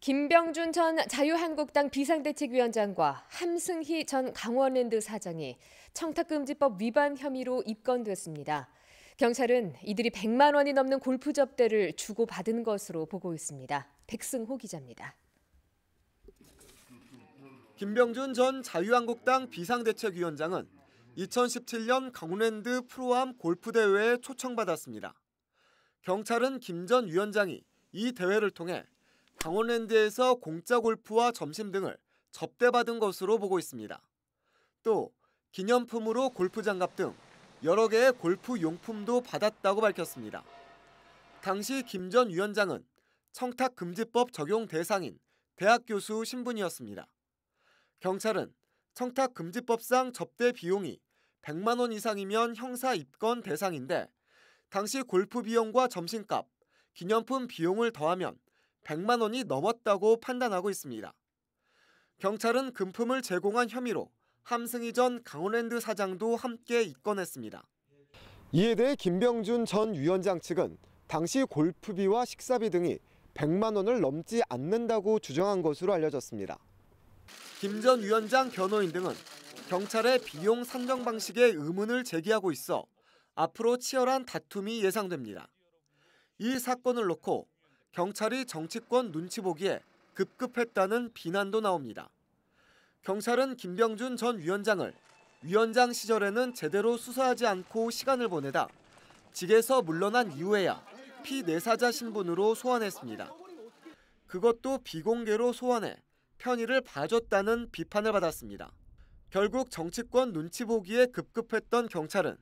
김병준 전 자유한국당 비상대책위원장과 함승희 전 강원랜드 사장이 청탁금지법 위반 혐의로 입건됐습니다. 경찰은 이들이 100만 원이 넘는 골프 접대를 주고받은 것으로 보고 있습니다. 백승호 기자입니다. 김병준 전 자유한국당 비상대책위원장은 2017년 강원랜드 프로암 골프대회에 초청받았습니다. 경찰은 김 전 위원장이 이 대회를 통해 강원랜드에서 공짜 골프와 점심 등을 접대받은 것으로 보고 있습니다. 또 기념품으로 골프 장갑 등 여러 개의 골프 용품도 받았다고 밝혔습니다. 당시 김 전 위원장은 청탁금지법 적용 대상인 대학 교수 신분이었습니다. 경찰은 청탁금지법상 접대 비용이 100만 원 이상이면 형사 입건 대상인데 당시 골프 비용과 점심값, 기념품 비용을 더하면 100만 원이 넘었다고 판단하고 있습니다. 경찰은 금품을 제공한 혐의로 함승희 전 강원랜드 사장도 함께 입건했습니다. 이에 대해 김병준 전 위원장 측은 당시 골프비와 식사비 등이 100만 원을 넘지 않는다고 주장한 것으로 알려졌습니다. 김 전 위원장 변호인 등은 경찰의 비용 산정 방식에 의문을 제기하고 있어 앞으로 치열한 다툼이 예상됩니다. 이 사건을 놓고 경찰이 정치권 눈치 보기에 급급했다는 비난도 나옵니다. 경찰은 김병준 전 위원장을 위원장 시절에는 제대로 수사하지 않고 시간을 보내다 직에서 물러난 이후에야 피내사자 신분으로 소환했습니다. 그것도 비공개로 소환해 편의를 봐줬다는 비판을 받았습니다. 결국 정치권 눈치 보기에 급급했던 경찰은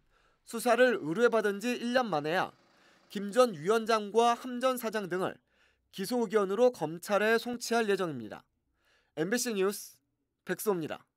수사를 의뢰받은 지 1년 만에야 김 전 위원장과 함 전 사장 등을 기소 의견으로 검찰에 송치할 예정입니다. MBC 뉴스 백소입니다.